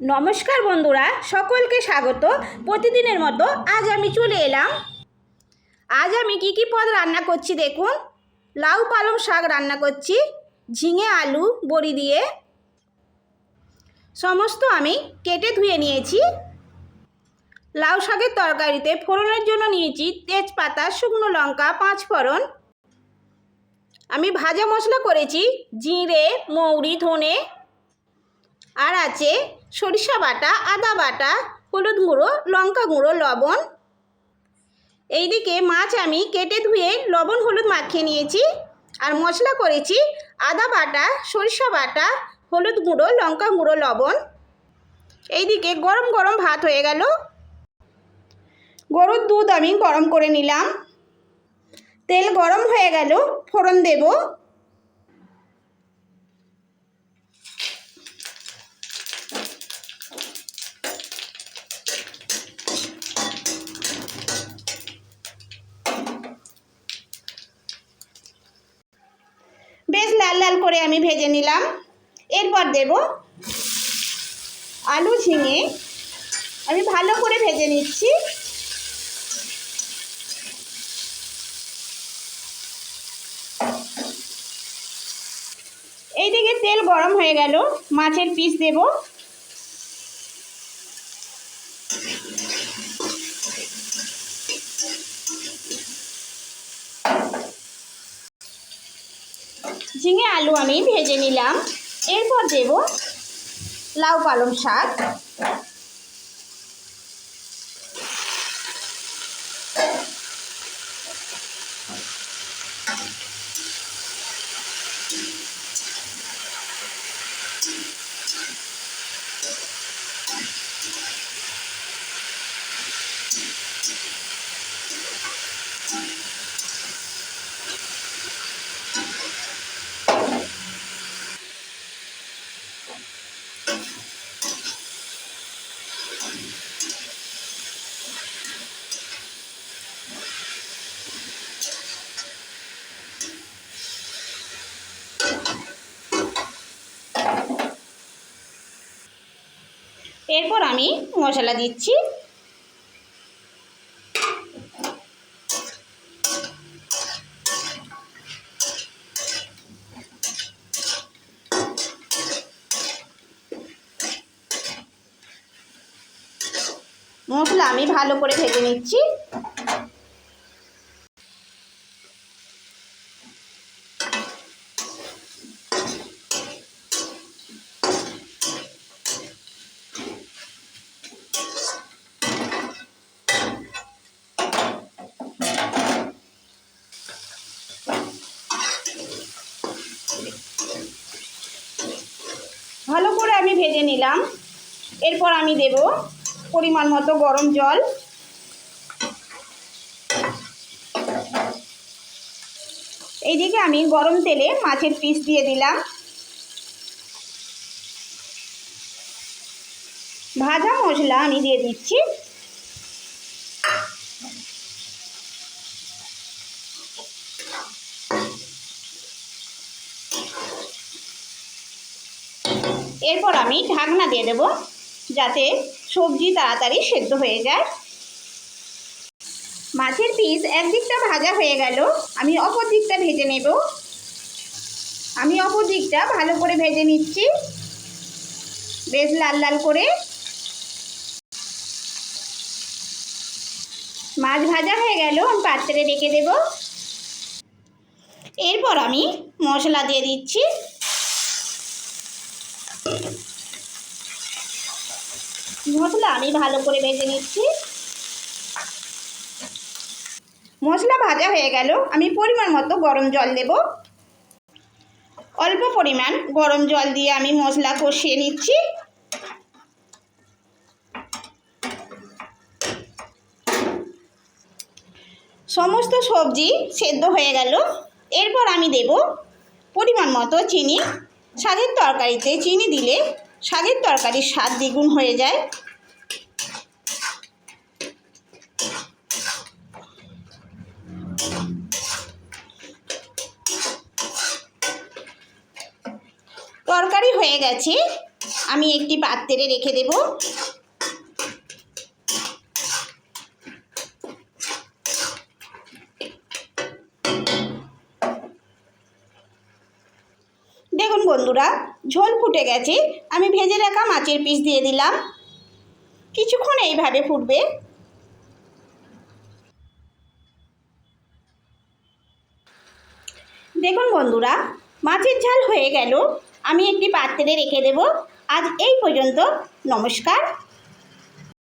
নমস্কার বন্ধুরা, সকলকে স্বাগত। প্রতিদিনের মতো আজ আমি চলে এলাম। আজ আমি কি কি পদ রান্না করছি দেখুন। লাউ, পালং শাক রান্না করছি, ঝিঙে, আলু, বড়ি দিয়ে। সমস্ত আমি কেটে ধুয়ে নিয়েছি। লাউ শাকের তরকারিতে ফোড়নের জন্য নিয়েছি তেজপাতা, শুকনো লঙ্কা, পাঁচ ফোড়ন। আমি ভাজা মশলা করেছি, জিরে, মৌরি, ধনে। আর আছে সরিষা বাটা, আদা বাটা, হলুদ গুঁড়ো, লঙ্কা গুঁড়ো, লবণ। এইদিকে মাছ আমি কেটে ধুয়ে লবণ, হলুদ মাখিয়ে নিয়েছি। আর মশলা করেছি আদা বাটা, সরিষা বাটা, হলুদ গুঁড়ো, লঙ্কা গুঁড়ো, লবণ। এইদিকে গরম গরম ভাত হয়ে গেল। গরুর দুধ আমি গরম করে নিলাম। তেল গরম হয়ে গেল, ফোড়ন দেবো বেশ লাল লাল করে আমি ভেজে নিলাম। এরপর দেব আলু ঝিঙে। আমি ভালো করে ভেজে নিচ্ছি। এইদিকে তেল গরম হয়ে গেল, মাছের পিস দেব। ঝিঙে আলু আমি ভেজে নিলাম। এরপর দেব লাউ পালং শাক। এরপর আমি মশলা দিচ্ছি। মশলা আমি ভালো করে ভেজে নিচ্ছি। ভালো করে আমি ভেজে নিলাম। এরপর আমি দেব পরিমাণ মতো গরম জল। এইদিকে আমি গরম তেলে মাছের পিস দিয়ে দিলাম। ভাজা মশলা আমি দিয়ে দিচ্ছি। এরপর আমি ঢাকনা দিয়ে দেব যাতে সবজি তাড়াতাড়ি সেদ্ধ হয়ে যায়। মাছের পিস একদিকটা ভাজা হয়ে গেল, আমি অপর দিকটা ভেজে নেব। আমি অপর দিকটা ভালো করে ভেজে নিচ্ছি। বেশ লাল লাল করে। মাছ ভাজা হয়ে গেল, আমি পাত্রে রেখে দেব। এরপর আমি মশলা দিয়ে দিচ্ছি। মশলা আমি ভালো করে ভেজে নিচ্ছি। মশলা ভাজা হয়ে গেল। আমি পরিমাণ মতো গরম জল দেব। অল্প পরিমাণ গরম জল দিয়ে আমি মশলা কষিয়ে নিচ্ছি। সমস্ত সবজি সেদ্ধ হয়ে গেল। এরপর আমি দেব পরিমাণ মতো চিনি। স্বাদের তরকারিতে চিনি দিলে শাকের তরকারির স্বাদ দ্বিগুণ হয়ে যায়। তরকারি হয়ে গেছে। আমি একটি পাত্রে রেখে দেব দেখুন বন্ধুরা, ঝোল ফুটে গেছে। আমি ভেজে রাখা মাছের পিস দিয়ে দিলাম। কিছুক্ষণ এইভাবে ফুটবে। দেখুন বন্ধুরা, মাছের ঝাল হয়ে গেল। আমি একটি পাত্রে রেখে দেব। আজ এই পর্যন্ত। নমস্কার।